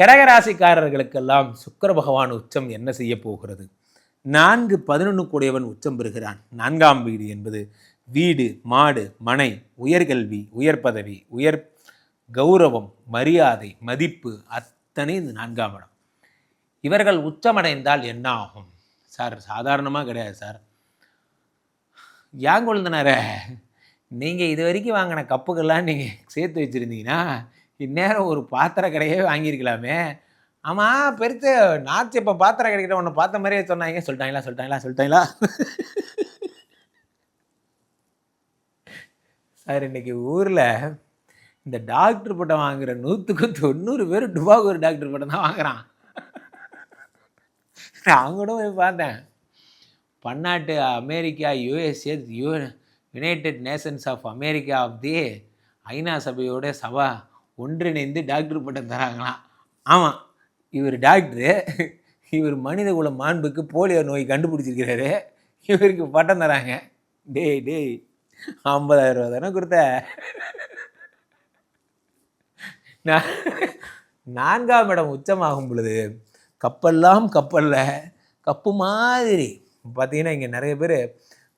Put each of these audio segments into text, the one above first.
கடகராசிக்காரர்களுக்கெல்லாம் சுக்கர பகவான் உச்சம் என்ன செய்ய போகிறது? நான்கு பதினொன்று கூடியவன் உச்சம் பெறுகிறான். நான்காம் வீடு என்பது வீடு மாடு மனை உயர்கல்வி உயர் பதவி உயர் கௌரவம் மரியாதை மதிப்பு அத்தனை இந்த நான்காம் இடம். இவர்கள் உச்சமடைந்தால் என்ன ஆகும்? சார் சாதாரணமாக கிடையாது சார். ஏன் கொழுந்தனார? நீங்கள் இது வரைக்கும் வாங்கின கப்புகள்லாம் நீங்கள் சேர்த்து வச்சுருந்தீங்கன்னா இந்நேரம் ஒரு பாத்திர கடையே வாங்கியிருக்கலாமே. ஆமாம் பெருத்து நாச்சு இப்போ பாத்திர கடைக்கிட்ட ஒன்று பார்த்த மாதிரியே சொன்னாங்க. சொல்லிட்டாங்களா சொல்லிட்டாங்களா சொல்லிட்டாங்களா? சார் இன்னைக்கு ஊரில் இந்த டாக்டர் பட்டம் வாங்குற நூற்றுக்கு தொண்ணூறு பேர் டுபாகூர் டாக்டர் பட்டம் தான் வாங்குறான். நான் கூட போய் பார்த்தேன். பன்னாட்டு America USA U united nations of America of the ஐநா சபையோட சபா ஒன்றிணைந்து டாக்டர் பட்டம் தராங்களாம். ஆமாம் இவர் டாக்டரு இவர் மனித குல மாண்புக்கு போலியோ நோய் கண்டுபிடிச்சிருக்கிறாரு. இவருக்கு பட்டம் தராங்க. டேய் டேய் ஐம்பதாயிரம் ரூபா தானே கொடுத்த? நான் நான்காம் இடம் உச்சமாகும் பொழுது கப்பெல்லாம் கப்பல்ல கப்பு மாதிரி. பார்த்தீங்கன்னா இங்கே நிறைய பேர்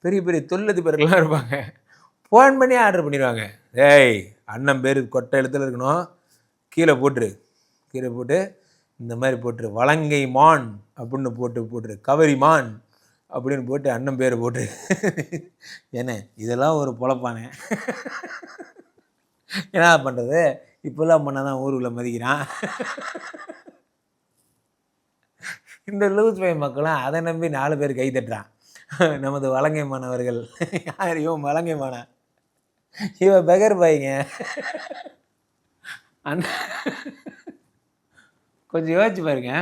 பெரிய பெரிய தொழிலதிபர்கள்லாம் இருப்பாங்க. ஃபோன் பண்ணி ஆர்டர் பண்ணிடுவாங்க. ஏய் அண்ணன் பேர் கொட்டை எழுத்துல இருக்கணும். கீழே போட்டுரு. கீழே போட்டு இந்த மாதிரி போட்டுரு. வலங்கை மான் அப்படின்னு போட்டு போட்டுரு. கவரி மான் அப்படின்னு போட்டு அண்ணன் பேர் போட்டு என்ன இதெல்லாம் ஒரு பொழப்பானே. என்ன பண்ணுறது இப்போல்லாம் பண்ணால் தான் ஊருக்குள்ளே மதிக்கிறான். இந்த லூஸ் பை மக்களும் அதை நம்பி நாலு பேர் கை தட்டுறான். நமது வலங்கை மாணவர்கள் யாரையும் வலங்கை மானா? இவன் பெகர் பையங்க. அந்த கொஞ்சம் யோசிச்சு பாருங்க.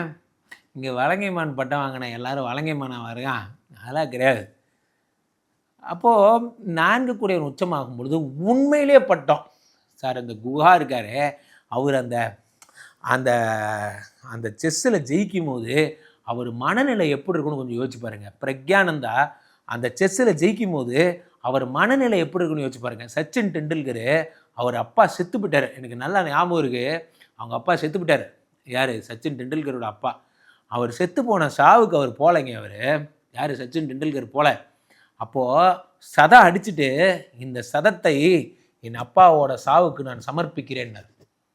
இங்கே வலங்கைமான் பட்டம் வாங்கின எல்லாரும் வலங்கைமானாக வருகான் அதெல்லாம் கிடையாது. அப்போது நான்கு கூடியவன் உச்சமாகும் பொழுது உண்மையிலே பட்டம். சார் அந்த குஹா இருக்கார் அவர் அந்த அந்த அந்த செஸ்ஸில் ஜெயிக்கும் போது அவர் மனநிலை எப்படி இருக்குன்னு கொஞ்சம் யோசிச்சு பாருங்கள் பிரக்யானந்தா அந்த செஸ்ஸில் ஜெயிக்கும் போது அவர் மனநிலை எப்படி இருக்குன்னு யோசிச்சு பாருங்கள் சச்சின் டெண்டுல்கர் அவர் அப்பா செத்து போயிட்டார். எனக்கு நல்லா ஞாபகம் இருக்குது அவங்க அப்பா செத்து போயிட்டார். யார்? சச்சின் டெண்டுல்கரோட அப்பா. அவர் செத்து போன சாவுக்கு அவர் போலைங்க அவர். யார்? சச்சின் டெண்டுல்கர் போல. அப்போது சதம் அடிச்சுட்டு இந்த சதத்தை என் அப்பாவோட சாவுக்கு நான் சமர்ப்பிக்கிறேன்னார்.